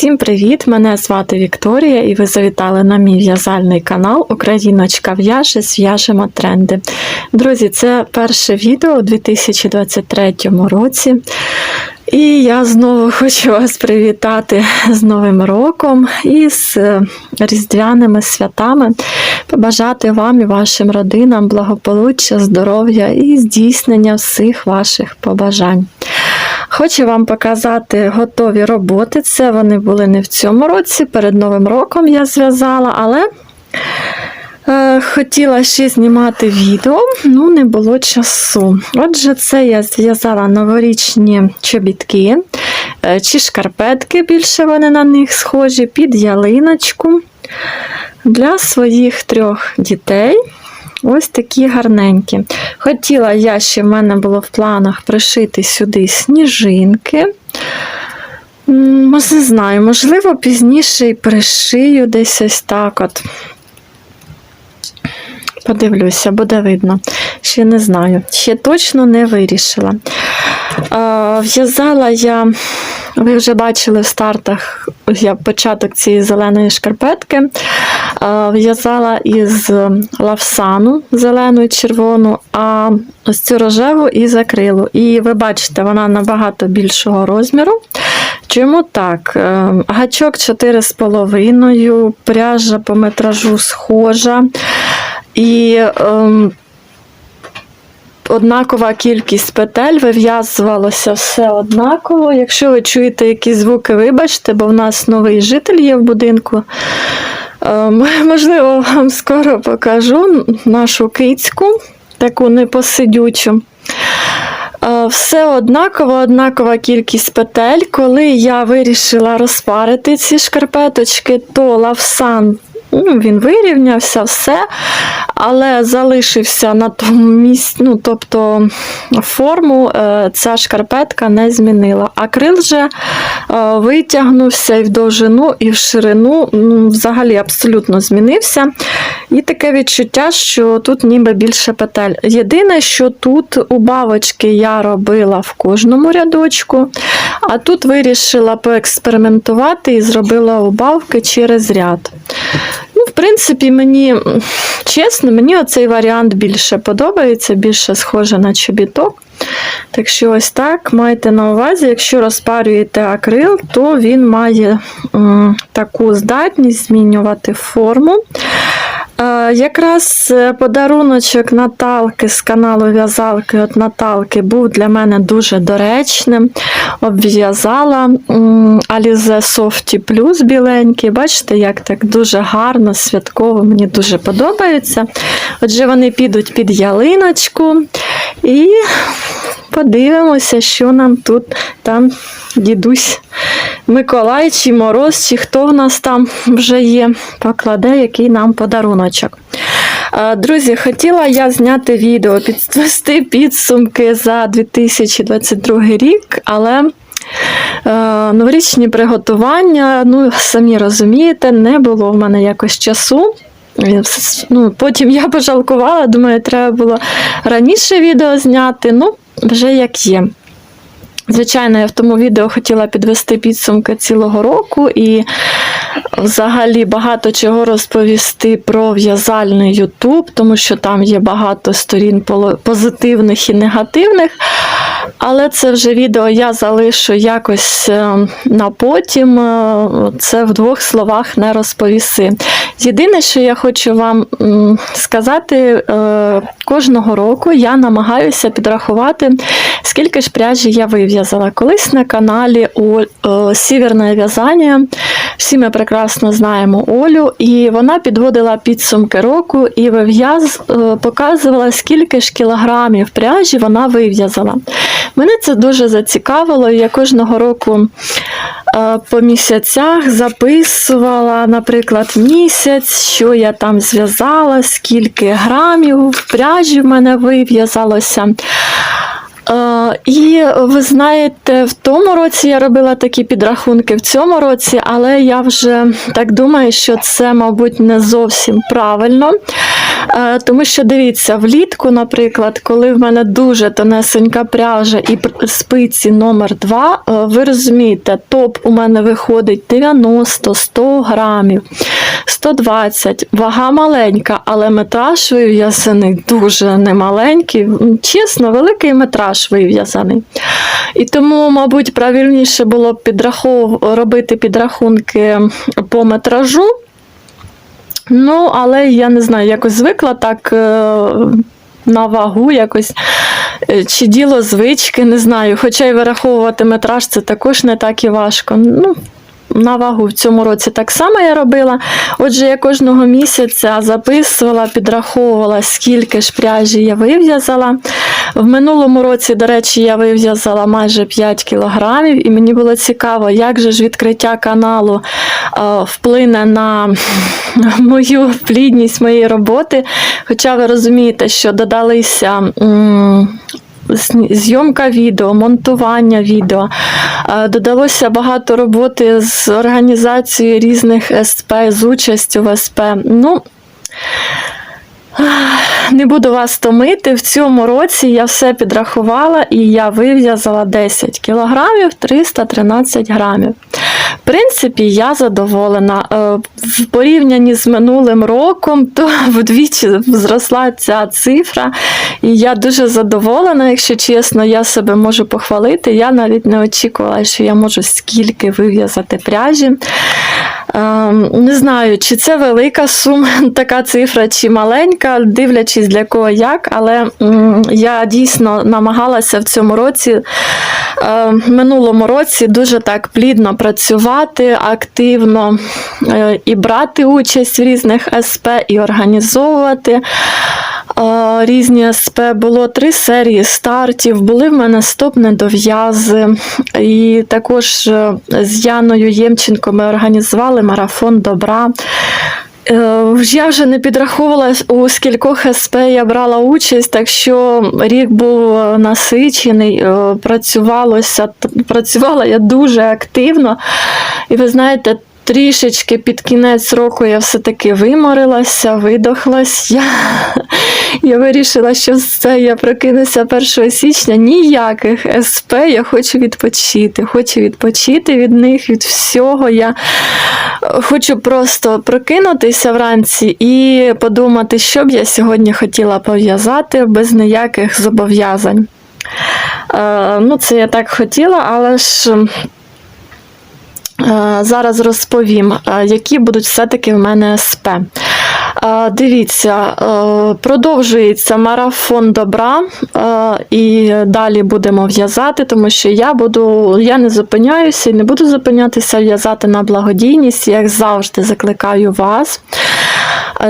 Всім привіт! Мене звати Вікторія і ви завітали на мій в'язальний канал Україночка в'яже, зв'яжемо тренди. Друзі, це перше відео у 2023 році. І я знову хочу вас привітати з Новим роком і з е, різдвяними святами, побажати вам і вашим родинам благополуччя, здоров'я і здійснення всіх ваших побажань. Хочу вам показати готові роботи. Це вони були не в цьому році, перед Новим роком я зв'язала, але е, хотіла ще знімати відео, ну не було часу. Отже, це я зв'язала новорічні чобітки е, чи шкарпетки, більше вони на них схожі, під ялиночку для своїх трьох дітей. Ось такі гарненькі. Хотіла я ще в мене було в планах пришити сюди сніжинки. Не знаю, можливо, пізніше і пришию десь ось так от. Подивлюся, буде видно. Ще не знаю. Ще точно не вирішила. В'язала я, ви вже бачили в стартах я початок цієї зеленої шкарпетки. В'язала із лавсану зелену і червону, а ось цю рожеву із акрилу. І ви бачите, вона набагато більшого розміру. Чому так? Е, Гачок 4,5, пряжа по метражу схожа. І ем, однакова кількість петель, вив'язувалося все однаково. Якщо ви чуєте якісь звуки, вибачте, бо в нас новий житель є в будинку. Ем, Можливо, вам скоро покажу нашу кицьку, таку непосидючу. Е, Все однаково, однакова кількість петель. Коли я вирішила розпарити ці шкарпеточки, то лавсан він вирівнявся, все, але залишився на тому місці, ну, тобто форму е, ця шкарпетка не змінила. Акрил же е, витягнувся і в довжину, і в ширину, ну, взагалі абсолютно змінився. І таке відчуття, що тут ніби більше петель. Єдине, що тут убавочки я робила в кожному рядочку, а тут вирішила поекспериментувати і зробила убавки через ряд. В принципі, мені чесно, мені оцей варіант більше подобається, більше схоже на чобіток. Так що ось так майте на увазі, якщо розпарюєте акрил, то він має м, таку здатність змінювати форму. Е, Якраз е, подаруночок Наталки з каналу В'язалки от Наталки був для мене дуже доречним. Обв'язала Alize Softy Plus біленький. Бачите, як так дуже гарно, святково, мені дуже подобається. Отже, вони підуть під ялиночку і подивимося, що нам тут там дідусь Миколай чи Мороз, чи хто в нас там вже є, покладе який нам подаруночок. Друзі, хотіла я зняти відео, підвести підсумки за 2022 рік, але новорічні приготування, ну, самі розумієте, не було в мене якось часу. Ну, потім я пожалкувала, думаю, треба було раніше відео зняти. Ну, вже як є. Звичайно, я в тому відео хотіла підвести підсумки цілого року і взагалі багато чого розповісти про в'язальний Ютуб, тому що там є багато сторін позитивних і негативних. Але це вже відео я залишу якось е, на потім. е, Це в двох словах не розповіси. Єдине, що я хочу вам сказати, е, кожного року я намагаюся підрахувати, скільки ж пряжі я вив'язала. Колись на каналі у Сіверне в'язання. Всі ми прекрасно знаємо Олю, і вона підводила підсумки року і вив'яз е, показувала, скільки ж кілограмів пряжі вона вив'язала. Мене це дуже зацікавило, я кожного року е, по місяцях записувала, наприклад, місяць, що я там зв'язала, скільки грамів пряжі в мене вив'язалося. Е, І ви знаєте, в тому році я робила такі підрахунки, в цьому році, але я вже так думаю, що це, мабуть, не зовсім правильно. Е, Тому що дивіться, влітку, наприклад, коли в мене дуже тонесенька пряжа і спиці номер 2 ви розумієте, топ у мене виходить 90-100 грамів, 120, вага маленька, але метраж вив'язаний дуже немаленький. Чесно, великий метраж вив'язаний. І тому, мабуть, правильніше було підрахов... робити підрахунки по метражу. Ну, але я не знаю, якось звикла так е, на вагу, якось. Е, Чи діло звички, не знаю. Хоча й вираховувати метраж це також не так і важко. Ну, на вагу в цьому році так само я робила. Отже, я кожного місяця записувала, підраховувала, скільки ж пряжі я вив'язала. В минулому році, до речі, я вив'язала майже 5 кілограмів, і мені було цікаво, як же ж відкриття каналу е, вплине на мою плідність моєї роботи. Хоча ви розумієте, що додалися. Зйомка відео, монтування відео. Е, Додалося багато роботи з організацією різних СП, з участю в СП. Ну, не буду вас томити. В цьому році я все підрахувала і я вив'язала 10 кілограмів 313 грамів. Принципі, я задоволена. Е, В порівнянні з минулим роком, то вдвічі зросла ця цифра. І я дуже задоволена, якщо чесно, я себе можу похвалити. Я навіть не очікувала, що я можу скільки вив'язати пряжі. Ем, Не знаю, чи це велика сума, така цифра, чи маленька, дивлячись для кого як, але я дійсно намагалася в цьому році, е, минулому році, дуже так плідно працювати, активно е, і брати участь в різних СП, і організовувати. Різні СП було три серії стартів. Були в мене стоп недов'язи. І також е, з Яною Ємченко ми організували марафон добра. Е, Я вже не підраховувала у скількох СП я брала участь, так що рік був насичений, е, працювалося, працювала я дуже активно. І ви знаєте, трішечки під кінець року я все-таки виморилася, видохлась. Я, я вирішила, що все, я прокинуся 1 січня. Ніяких СП, я хочу відпочити. Хочу відпочити від них, від всього. Я хочу просто прокинутися вранці і подумати, що б я сьогодні хотіла пов'язати без ніяких зобов'язань. Е, ну, це я так хотіла, але ж. Е, Зараз розповім, е, які будуть все-таки в мене СП. Е, Дивіться, продовжується марафон добра, і далі будемо в'язати, тому що я буду, я не зупиняюся і не буду зупинятися в'язати на благодійність, як завжди закликаю вас.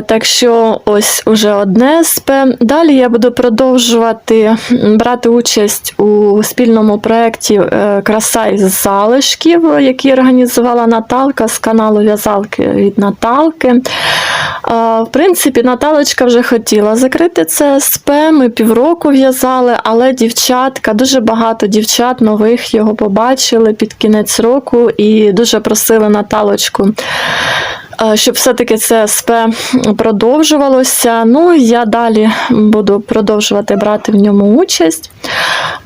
Так що ось уже одне СП. Далі я буду продовжувати брати участь у спільному проєкті е, Краса із залишків, який організувала Наталка з каналу В'язалки від Наталки. В принципі, Наталочка вже хотіла закрити це СП. Ми півроку в'язали, але дівчатка, дуже багато дівчат нових його побачили під кінець року і дуже просили Наталочку щоб все-таки це СП продовжувалося. Ну, я далі буду продовжувати брати в ньому участь.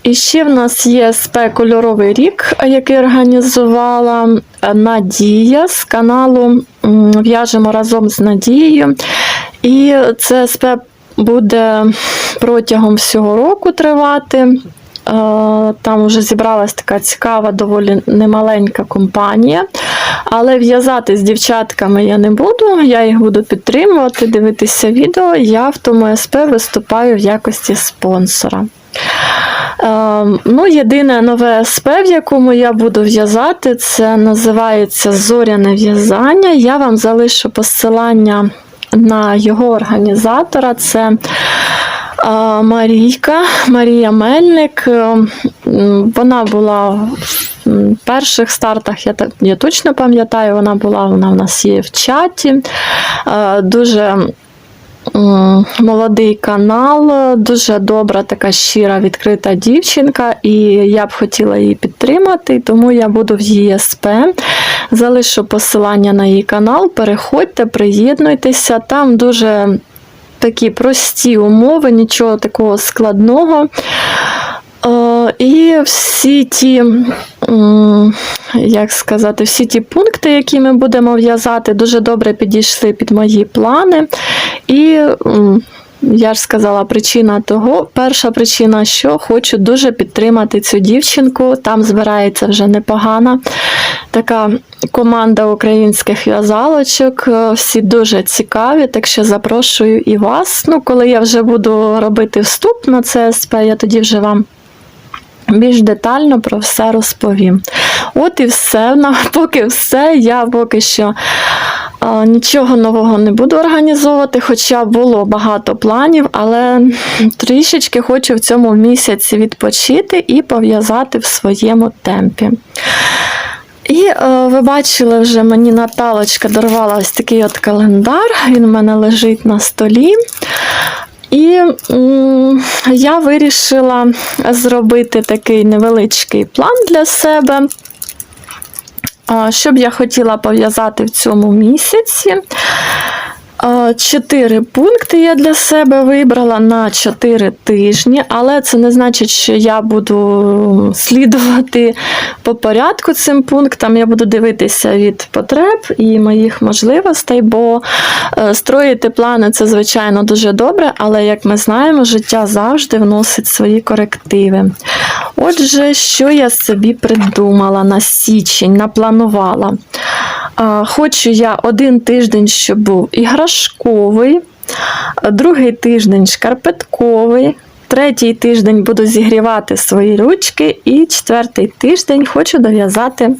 І ще в нас є СП Кольоровий рік, який організувала е, Надія з каналу В'яжемо разом з Надією. І це СП буде протягом всього року тривати. Е, Там вже зібралась така цікава, доволі немаленька компанія. Але в'язати з дівчатками я не буду, я їх буду підтримувати, дивитися відео. Я в тому СП виступаю в якості спонсора. Е, ну, єдине нове СП, в якому я буду в'язати, це називається Зоряне в'язання. Я вам залишу посилання на його організатора. Це е, Марійка, Марія Мельник. Е, Вона була в перших стартах, я, я точно пам'ятаю, вона була, вона в нас є в чаті. Е, Дуже молодий канал, дуже добра, така щира, відкрита дівчинка, і я б хотіла її підтримати, тому я буду в її СП. Залишу посилання на її канал. Переходьте, приєднуйтеся. Там дуже такі прості умови, нічого такого складного. І всі ті, як сказати, всі ті пункти, які ми будемо в'язати, дуже добре підійшли під мої плани. І я ж сказала, причина того, перша причина, що хочу дуже підтримати цю дівчинку. Там збирається вже непогана така команда українських в'язалочок. Е, Всі дуже цікаві, так що запрошую і вас. Ну, коли я вже буду робити вступ на ЦСП, я тоді вже вам. Більш детально про все розповім. От і все. Поки все. Я поки що а, нічого нового не буду організовувати, хоча було багато планів, але трішечки хочу в цьому місяці відпочити і пов'язати в своєму темпі. І е, ви бачили, вже мені Наталочка дарувала ось такий от календар. Він в мене лежить на столі. І я вирішила зробити такий невеличкий план для себе. Що б я хотіла пов'язати в цьому місяці? Чотири пункти я для себе вибрала на 4 тижні, але це не значить, що я буду слідувати по порядку цим пунктам. Я буду дивитися від потреб і моїх можливостей, бо е, строїти плани це, звичайно, дуже добре, але як ми знаємо, життя завжди вносить свої корективи. Отже, що я собі придумала на січень, напланувала. Хочу я один тиждень, щоб був іграшковий, а другий тиждень шкарпетковий, третій тиждень буду зігрівати свої ручки, і четвертий тиждень хочу дов'язати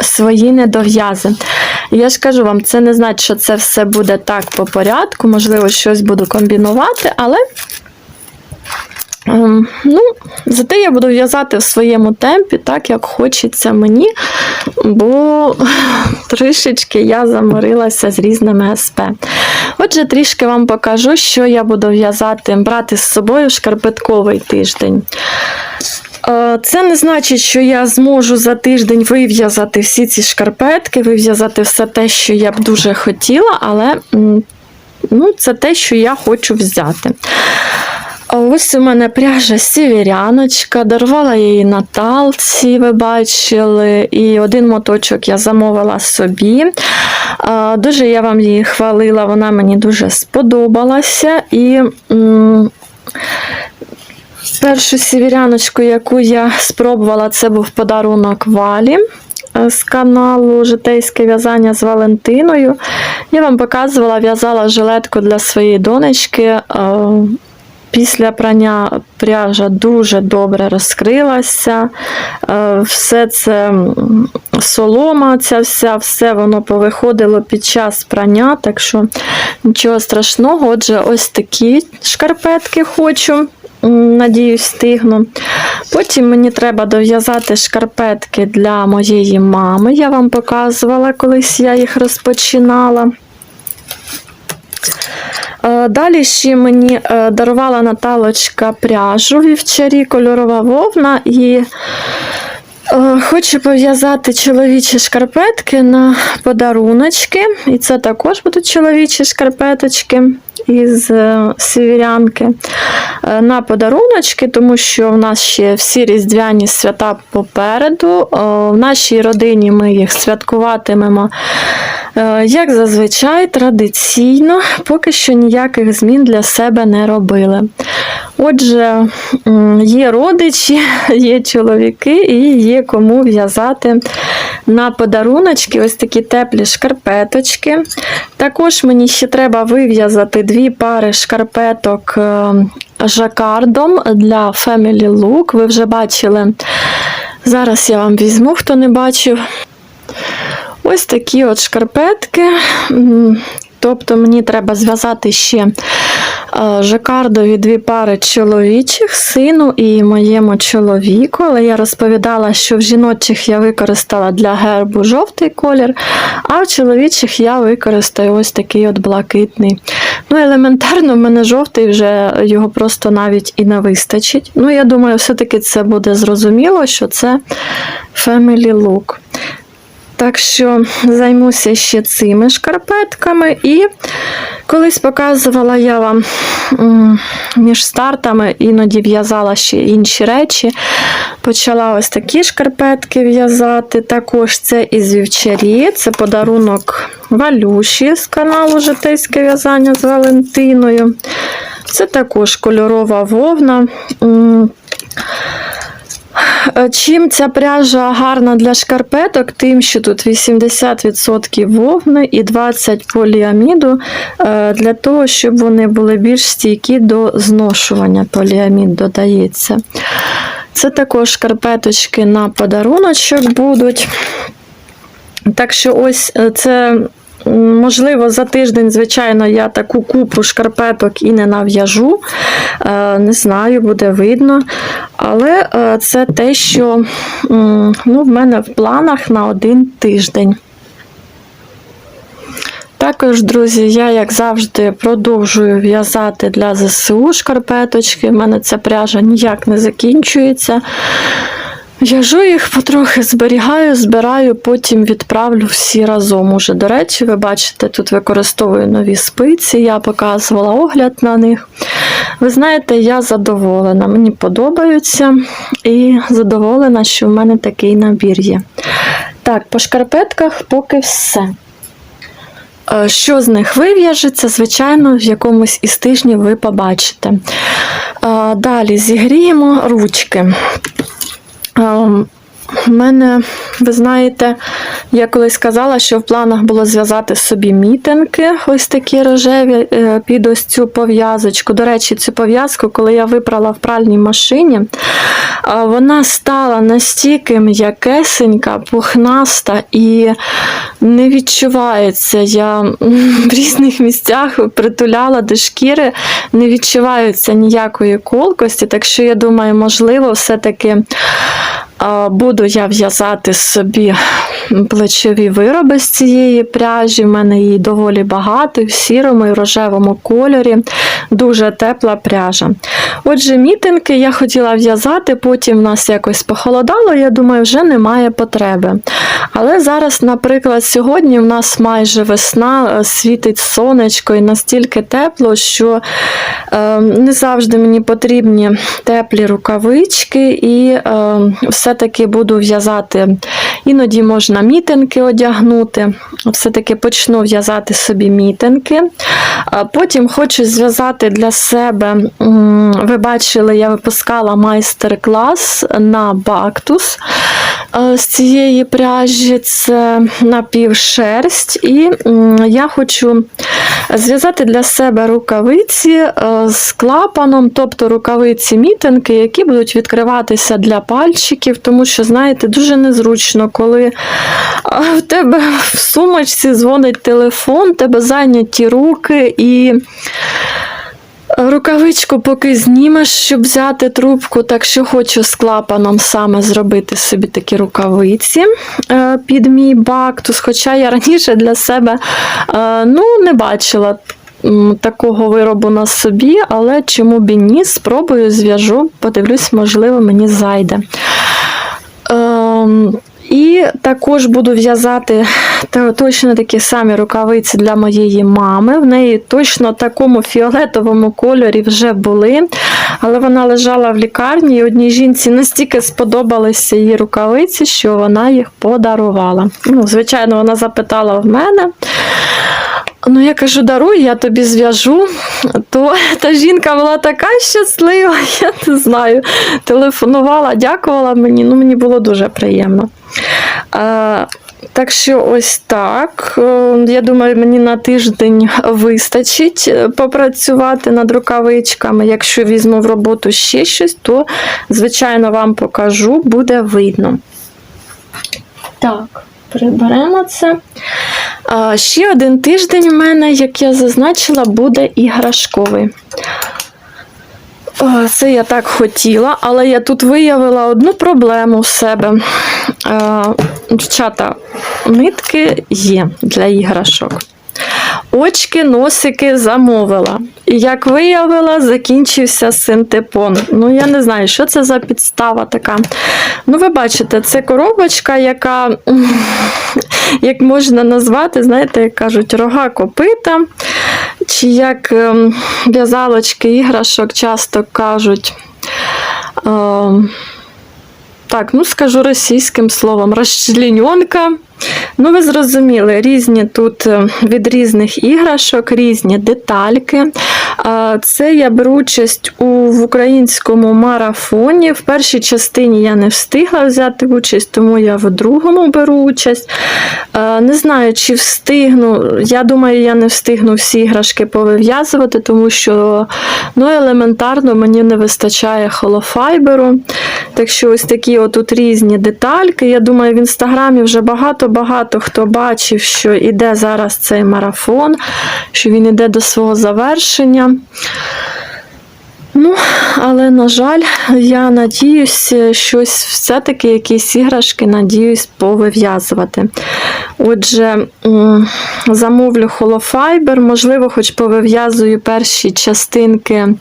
свої недов'язи. Я ж кажу вам, це не значить, що це все буде так по порядку, можливо, щось буду комбінувати, але. Ем, Ну, зате я буду в'язати в своєму темпі, так як хочеться мені, бо трішечки я заморилася з різними СП. Отже, трішки вам покажу, що я буду в'язати, брати з собою шкарпетковий тиждень. Е, Це не значить, що я зможу за тиждень вив'язати всі ці шкарпетки, вив'язати все те, що я б дуже хотіла, але ну, це те, що я хочу взяти. Ось у мене пряжа сіверяночка, дарувала її Наталці, ви бачили, і один моточок я замовила собі. Дуже я вам її хвалила, вона мені дуже сподобалася. І першу сіверяночку, яку я спробувала, це був подарунок Валі. е, З каналу Житейське в'язання з Валентиною. Я вам показувала, в'язала жилетку для своєї донечки. Після прання пряжа дуже добре розкрилася. Е, Все це солома, ця вся, все воно повиходило під час прання, так що нічого страшного. Отже, ось такі шкарпетки хочу. Надіюсь, встигну. Потім мені треба дов'язати шкарпетки для моєї мами. Я вам показувала, колись я їх розпочинала. Е, Далі ще мені е, дарувала Наталочка пряжу вівчарі, кольорова вовна і е, хочу пов'язати чоловічі шкарпетки на подаруночки. І це також будуть чоловічі шкарпеточки із сіверянки е, на подаруночки, тому що в нас ще всі різдвяні свята попереду. В нашій родині ми їх святкуватимемо. Е, Як зазвичай, традиційно, поки що ніяких змін для себе не робили. Отже, є родичі, є чоловіки і є кому в'язати на подаруночки ось такі теплі шкарпеточки. Також мені ще треба вив'язати дві пари шкарпеток е, жакардом для Family Look. Ви вже бачили. Зараз я вам візьму, хто не бачив. Ось такі от шкарпетки. Тобто мені треба зв'язати ще е, жакардові дві пари чоловічих, сину і моєму чоловіку. Але я розповідала, що в жіночих я використала для гербу жовтий колір, а в чоловічих я використаю ось такий от блакитний. Ну, елементарно, в мене жовтий вже його просто навіть і не вистачить. Ну, я думаю, все-таки це буде зрозуміло, що це Family Look. Так що займуся ще цими шкарпетками. І колись показувала я вам між стартами, іноді в'язала ще інші речі. Почала ось такі шкарпетки в'язати. Також це із вівчарі, це подарунок Валюші з каналу Житейське в'язання з Валентиною. Це також кольорова вовна. Е, Чим ця пряжа гарна для шкарпеток, тим, що тут 80% вовни і 20% поліаміду е, для того, щоб вони були більш стійкі до зношування. Поліамід додається. Це також шкарпеточки на подаруночок будуть. Так що, ось е, це. Можливо, за тиждень, звичайно, я таку купу шкарпеток і не нав'яжу. Е, Не знаю, буде видно. Але е, це те, що ну, в мене в планах на один тиждень. Також, друзі, я, як завжди, продовжую в'язати для ЗСУ шкарпеточки. У мене ця пряжа ніяк не закінчується. В'яжу їх потрохи зберігаю, збираю, потім відправлю всі разом. Уже, до речі, ви бачите, тут використовую нові спиці, я показувала огляд на них. Ви знаєте, я задоволена, мені подобаються і задоволена, що в мене такий набір є. Так, по шкарпетках поки все. Е, Що з них вив'яжеться, звичайно, в якомусь із тижнів ви побачите. Е, Далі зігріємо ручки. um, У мене, ви знаєте, я колись казала, що в планах було зв'язати собі мітинки, ось такі рожеві, е, під ось цю пов'язочку. До речі, цю пов'язку, коли я випрала в пральній машині, вона стала настільки м'якесенька, пухнаста і не відчувається. Я в різних місцях притуляла до шкіри, не відчувається ніякої колкості. Так що я думаю, можливо, все-таки буду я в'язати собі плечові вироби з цієї пряжі. В мене її доволі багато, в сірому і рожевому кольорі. Дуже тепла пряжа. Отже, мітинки я хотіла в'язати, потім в нас якось похолодало, я думаю, вже немає потреби. Але зараз, наприклад, сьогодні в нас майже весна, е, світить сонечко і настільки тепло, що е, не завжди мені потрібні теплі рукавички, і е, все-таки буду в'язати. Іноді можна мітинки одягнути. Все-таки почну в'язати собі мітинки. Потім хочу зв'язати для себе, ви бачили, я випускала майстер-клас на бактус е, з цієї пряжі, це напівшерсть. І я хочу зв'язати для себе рукавиці е, з клапаном, тобто рукавиці мітинки, які будуть відкриватися для пальчиків, тому що, знаєте, дуже незручно, коли в тебе в сумочці дзвонить телефон, тебе зайняті руки і. Рукавичку поки знімеш, щоб взяти трубку, так що хочу з клапаном саме зробити собі такі рукавиці е, під мій бактус. Хоча я раніше для себе е, ну, не бачила такого виробу на собі, але чому б і ні, спробую, зв'яжу, подивлюсь, можливо, мені зайде. І також буду в'язати точно такі самі рукавиці для моєї мами. В неї точно в такому фіолетовому кольорі вже були, але вона лежала в лікарні, і одній жінці настільки сподобалися її рукавиці, що вона їх подарувала. Ну, звичайно, вона запитала в мене. Ну, я кажу, даруй, я тобі зв'яжу. То та жінка була така щаслива, я не знаю. Телефонувала, дякувала мені, ну мені було дуже приємно. А, так що ось так. Е, Я думаю, мені на тиждень вистачить е, попрацювати над рукавичками. Якщо візьму в роботу ще щось, то, звичайно, вам покажу, буде видно. Так, приберемо це. Ще один тиждень в мене, як я зазначила, буде іграшковий. Це я так хотіла, але я тут виявила одну проблему в себе. Дівчата, нитки є для іграшок. Очки, носики замовила. І як виявила, закінчився синтепон. Ну, я не знаю, що це за підстава така. Ну, ви бачите, це коробочка, яка, як можна назвати, знаєте, як кажуть, рога копита. Чи як ем, в'язалочки іграшок часто кажуть. ем, так, ну скажу російським словом, розчлененка. Ну, ви зрозуміли, різні тут е, від різних іграшок, різні детальки. Це я беру участь у в українському марафоні. В першій частині я не встигла взяти участь, тому я в другому беру участь. Не знаю, чи встигну. Я думаю, я не встигну всі іграшки повив'язувати, тому що ну, елементарно мені не вистачає холофайберу. Так що ось такі отут різні детальки. Я думаю, в інстаграмі вже багато-багато хто бачив, що іде зараз цей марафон, що він іде до свого завершення. Ну, але, на жаль, я надіюсь, щось все-таки якісь іграшки, надіюсь, повив'язувати. Отже, замовлю холофайбер, можливо, хоч повив'язую перші частинки е,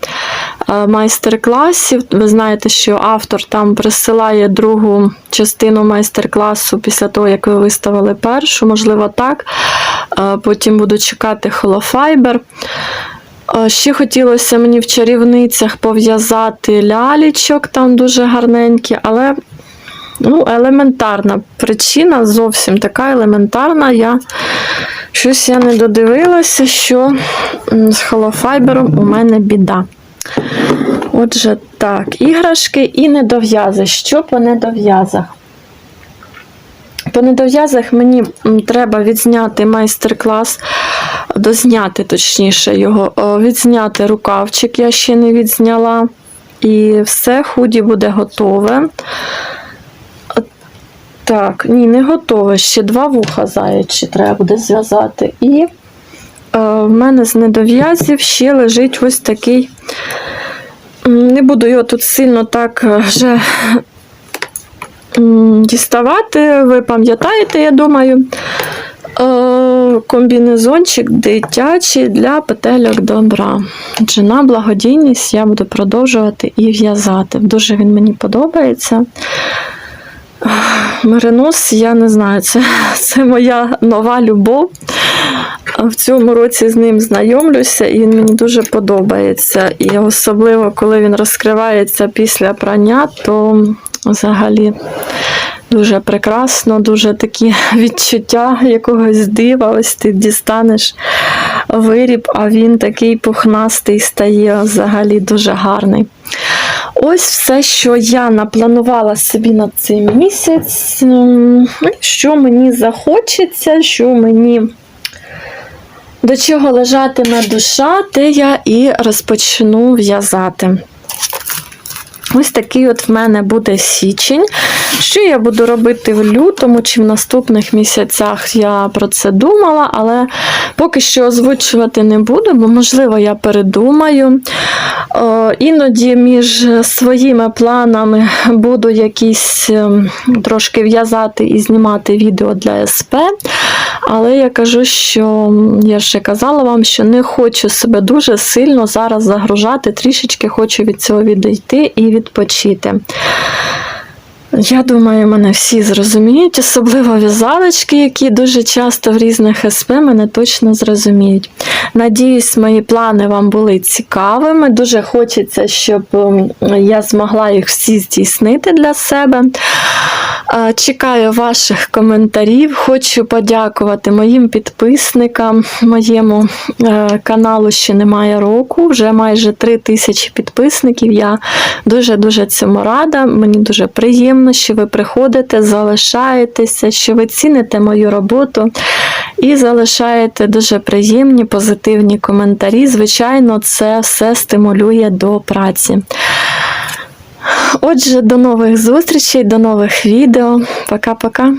майстер-класів. Ви знаєте, що автор там присилає другу частину майстер-класу після того, як ви виставили першу, можливо, так. Е, Потім буду чекати холофайбер. Е, Ще хотілося мені в чарівницях пов'язати лялічок, там дуже гарненькі, але ну, елементарна причина, зовсім така елементарна. Я щось я не додивилася, що з холофайбером у мене біда. Отже, так, іграшки і недов'язи. Що по недов'язах? По недов'язах мені треба відзняти майстер-клас, дозняти, точніше, його, відзняти рукавчик, я ще не відзняла. І все, худі буде готове. Так, ні, не готове. Ще два вуха заячі треба буде зв'язати. І е, в мене з недов'язів ще лежить ось такий. Не буду його тут сильно так е, вже діставати. Ви пам'ятаєте, я думаю. Е, Комбінезончик дитячий для петельок добра. Отже, благодійність я буду продовжувати і в'язати. Дуже він мені подобається. Меринос, я не знаю, це, це моя нова любов. В цьому році з ним знайомлюся, і він мені дуже подобається. І особливо, коли він розкривається після прання, то взагалі дуже прекрасно, дуже такі відчуття якогось дива. Ось ти дістанеш виріб, а він такий пухнастий стає взагалі дуже гарний. Ось все, що я напланувала собі на цей місяць. Що мені захочеться, що мені до чого лежатиме душа, те я і розпочну в'язати. Ось такий от в мене буде січень. Що я буду робити в лютому чи в наступних місяцях, я про це думала, але поки що озвучувати не буду, бо, можливо, я передумаю. Е, Іноді між своїми планами буду якісь ем, трошки в'язати і знімати відео для СП. Але я кажу, що я ще казала вам, що не хочу себе дуже сильно зараз загружати, трішечки хочу від цього відійти і відпочити. Я думаю, мене всі зрозуміють, особливо в'язалочки, які дуже часто в різних СП мене точно зрозуміють. Надіюсь, мої плани вам були цікавими. Дуже хочеться, щоб ем, я змогла їх всі здійснити для себе. Чекаю ваших коментарів. Хочу подякувати моїм підписникам, моєму е, каналу ще немає року, вже майже 3 тисячі підписників. Я дуже-дуже цьому рада. Мені дуже приємно, що ви приходите, залишаєтеся, що ви ціните мою роботу і залишаєте дуже приємні, позитивні коментарі. Звичайно, це все стимулює до праці. Отже, до нових зустрічей, до нових відео. Пока-пока.